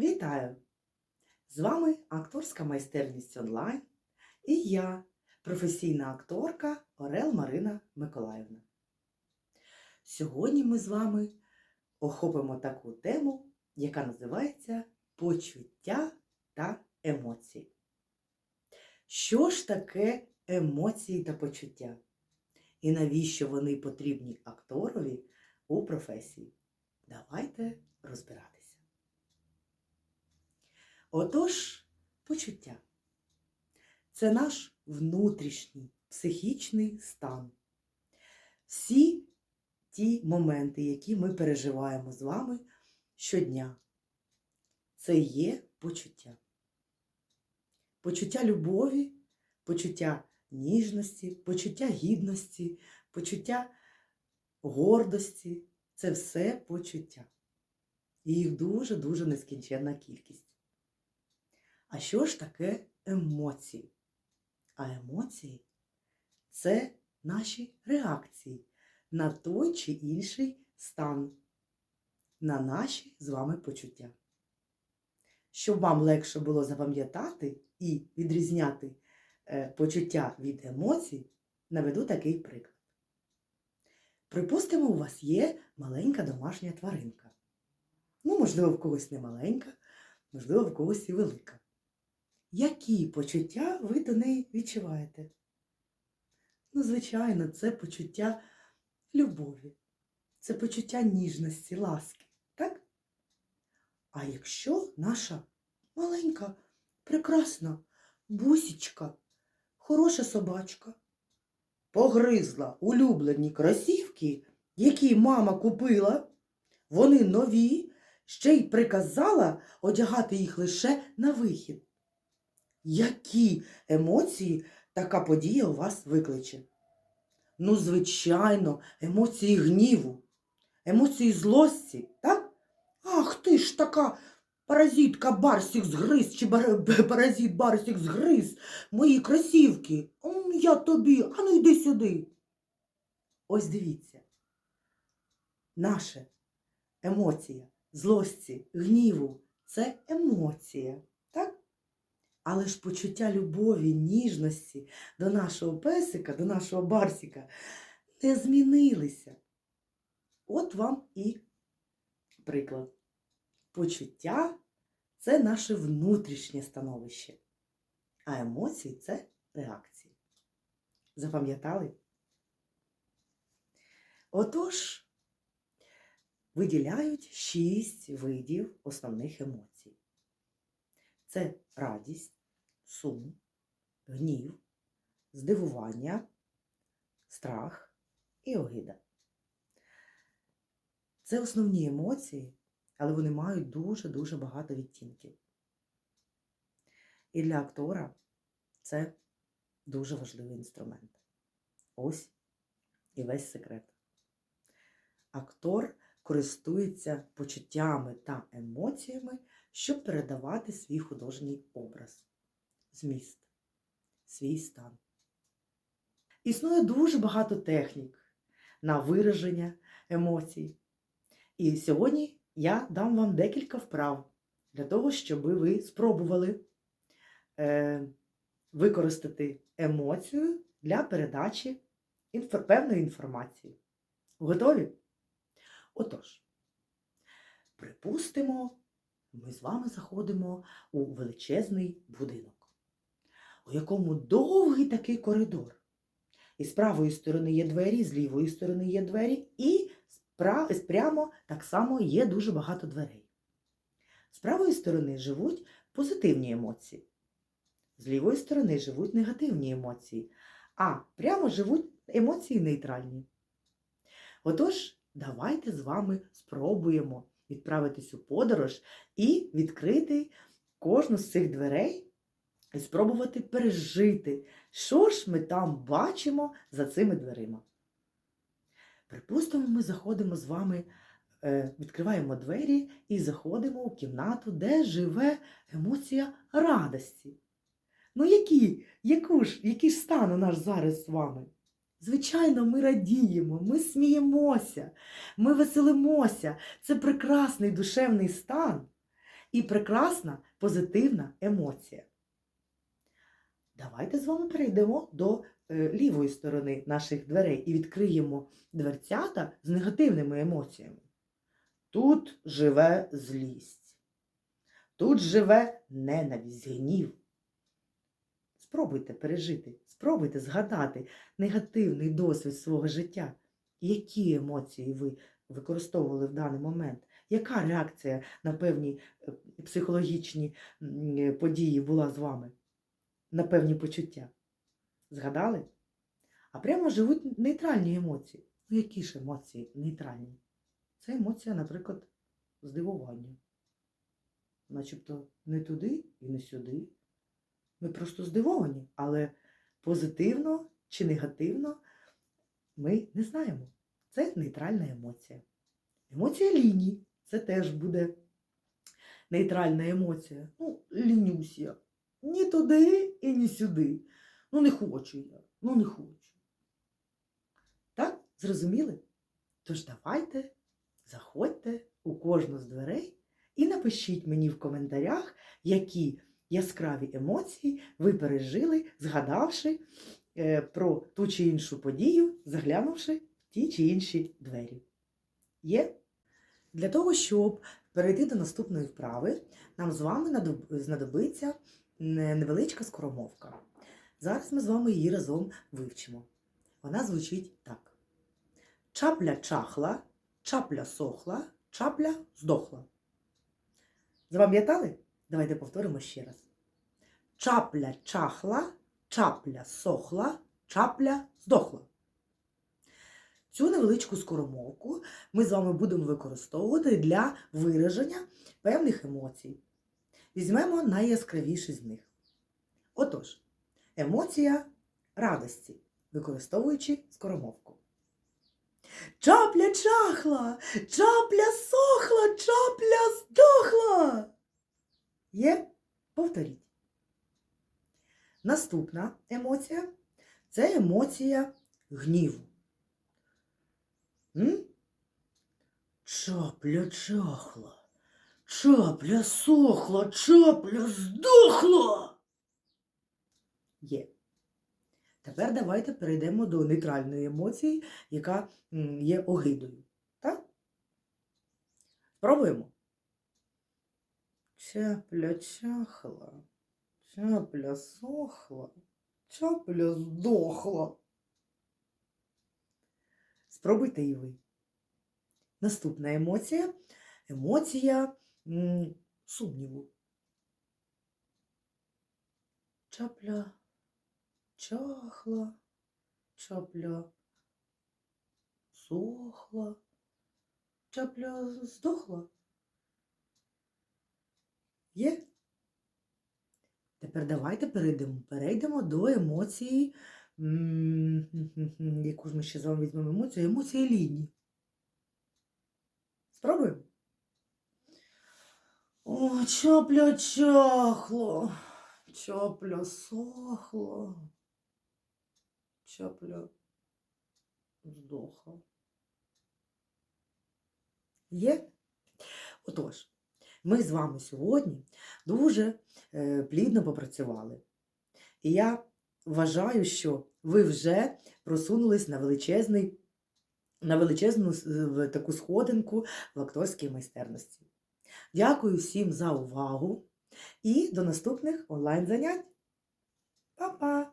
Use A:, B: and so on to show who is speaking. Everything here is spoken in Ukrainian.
A: Вітаю! З вами акторська майстерність онлайн і я, професійна акторка Орел Марина Миколаївна. Сьогодні ми з вами охопимо таку тему, яка називається почуття та емоції. Що ж таке емоції та почуття? І навіщо вони потрібні акторові у професії? Давайте розбиратися. Отож, почуття це наш внутрішній психічний стан. Всі ті моменти, які ми переживаємо з вами щодня, це є почуття. Почуття любові, почуття ніжності, почуття гідності, почуття гордості це все почуття. І їх дуже-дуже нескінченна кількість. А що ж таке емоції? А емоції це наші реакції на той чи інший стан, на наші з вами почуття. Щоб вам легше було запам'ятати і відрізняти е, почуття від емоцій, наведу такий приклад. Припустимо, у вас є маленька домашня тваринка. Ну, можливо, в когось не маленька, можливо, в когось і велика. Які почуття ви до неї відчуваєте? Ну, звичайно, це почуття любові, це почуття ніжності, ласки, так? А якщо наша маленька, прекрасна бусічка, хороша собачка, погризла улюблені кросівки, які мама купила, вони нові, ще й приказала одягати їх лише на вихід. Які емоції така подія у вас викличе? Ну, звичайно, емоції гніву, емоції злості, так? Ах ти ж така паразитка Барсік згриз, чи бар... паразит Барсік згриз мої кросівки. Я тобі, а ну йди сюди. Ось дивіться. Наша емоція злості, гніву це емоція, так? Але ж почуття любові, ніжності до нашого песика, до нашого барсика не змінилися. От вам і приклад. Почуття це наше внутрішнє становище, а емоції це реакції. Запам'ятали? Отож, виділяють шість видів основних емоцій. Це радість, сум, гнів, здивування, страх і огида. Це основні емоції, але вони мають дуже-дуже багато відтінків. І для актора це дуже важливий інструмент. Ось і весь секрет. Актор користується почуттями та емоціями щоб передавати свій художній образ, зміст, свій стан. Існує дуже багато технік на вираження емоцій. І сьогодні я дам вам декілька вправ для того, щоб ви спробували е, використати емоцію для передачі певної інформації. Готові? Отож, припустимо, ми з вами заходимо у величезний будинок, у якому довгий такий коридор. І з правої сторони є двері, з лівої сторони є двері, і прямо так само є дуже багато дверей. З правої сторони живуть позитивні емоції, з лівої сторони живуть негативні емоції, а прямо живуть емоції нейтральні. Отож, давайте з вами спробуємо відправитись у подорож і відкрити кожну з цих дверей і спробувати пережити, що ж ми там бачимо за цими дверима. Припустимо, ми заходимо з вами, е, відкриваємо двері і заходимо у кімнату, де живе емоція радості. Ну, які, яку ж, який ж стан у нас зараз з вами? Звичайно, ми радіємо, ми сміємося, ми веселимося. Це прекрасний душевний стан. і прекрасна позитивна емоція. Давайте з вами перейдемо до е, лівої сторони наших дверей і відкриємо дверцята з негативними емоціями. Тут живе злість, тут живе ненависть, гнів. Спробуйте пережити, спробуйте згадати негативний досвід свого життя. Які емоції ви використовували в даний момент? Яка реакція на певні е, психологічні е, події була з вами? На певні почуття? Згадали? А прямо живуть нейтральні емоції. Ну, які ж емоції нейтральні? Це емоція, наприклад, здивування. Начебто не туди і не сюди. Ми просто здивовані, але позитивно чи негативно ми не знаємо. Це нейтральна емоція. Емоція лінії це теж буде нейтральна емоція. Ну, лінюсь я. Ні туди і ні сюди. Ну, не хочу я. Ну, не хочу. Так, зрозуміли? Тож давайте, заходьте у кожну з дверей і напишіть мені в коментарях, які яскраві емоції ви пережили, згадавши е, про ту чи іншу подію, заглянувши в ті чи інші двері. Є? Для того, щоб перейти до наступної вправи, нам з вами знадобиться невеличка скоромовка. Зараз ми з вами її разом вивчимо. Вона звучить так: чапля чахла, чапля сохла, чапля здохла. Запам'ятали? Давайте повторимо ще раз. Чапля чахла, чапля сохла, чапля здохла. Цю невеличку скоромовку ми з вами будемо використовувати для вираження певних емоцій. Візьмемо найяскравіші з них. Отож, емоція радості, використовуючи скоромовку. Чапля чахла, чапля сохла, чапля здохла. Є? Повторіть. Наступна емоція це емоція гніву. М? Чапля чахла, чапля сохла, чапля. Є. Тепер давайте перейдемо до нейтральної емоції, яка є огидою. Так? Спробуємо. Чапля чахла, чапля сохла, чапля здохла. Спробуйте і ви. Наступна емоція емоція сумніву. Чапля чахла, чапля сохла, чапля здохла. Є? Тепер давайте перейдемо, перейдемо до емоції, яку ж ми ще з вами візьмемо емоцію, емоція лінії. Спробуємо? О, чапля чахло, чапля сохло, чапля здохла. Є? Отож, ми з вами сьогодні дуже е, плідно попрацювали. І я вважаю, що ви вже просунулись на величезний, на величезну таку сходинку в акторській майстерності. Дякую всім за увагу і до наступних онлайн занять. Па-па!